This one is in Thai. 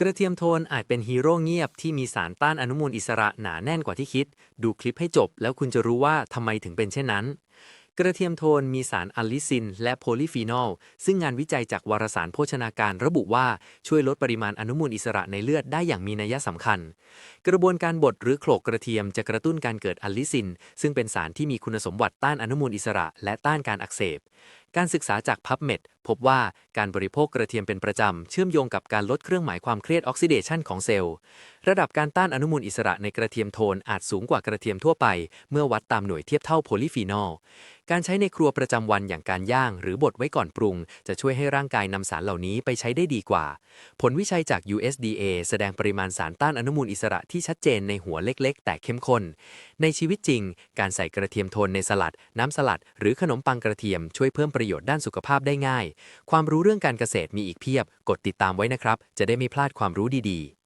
กระเทียมโทนอาจเป็นฮีโร่เงียบที่มีสารต้านอนุมูลอิสระหนาแน่นกว่าที่คิด ดูคลิปให้จบแล้วคุณจะรู้ว่าทำไมถึงเป็นเช่นนั้น กระเทียมโทนมีสารอัลลิซิน และโพลีฟีนอล ซึ่งงานวิจัยจากวารสารโภชนาการระบุว่าช่วยลดปริมาณอนุมูลอิสระในเลือดได้อย่างมีนัยสำคัญ กระบวนการบดหรือโขลกกระเทียมจะกระตุ้นการเกิดอัลลิซิน ซึ่งเป็นสารที่มีคุณสมบัติต้านอนุมูลอิสระ และต้านการอักเสบ การศึกษาจาก PubMed พบว่าการบริโภคกระเทียมเป็นประจำ เชื่อมโยงกับการลดเครื่องหมายความเครียดออกซิเดชันของเซลล์ ระดับการต้านอนุมูลอิสระในกระเทียมโทนอาจสูงกว่ากระเทียมทั่วไป เมื่อวัดตามหน่วยเทียบเท่าโพลีฟีนอล การใช้ในครัวประจำวันอย่างการย่าง หรือบดไว้ก่อนปรุง จะช่วยให้ร่างกายนำสารเหล่านี้ไปใช้ได้ดีกว่า ผลวิจัยจาก USDA แสดงปริมาณสารต้านอนุมูลอิสระที่ชัดเจนในหัวเล็ก ๆ แต่เข้มข้น ในชีวิตจริง การใส่กระเทียมโทนในสลัด น้ำสลัด หรือขนมปังกระเทียมช่วยเพิ่มปริประโยชน์ด้านสุขภาพได้ง่าย ความรู้เรื่องการเกษตรมีอีกเพียบ กดติดตามไว้นะครับ จะได้ไม่พลาดความรู้ดีๆ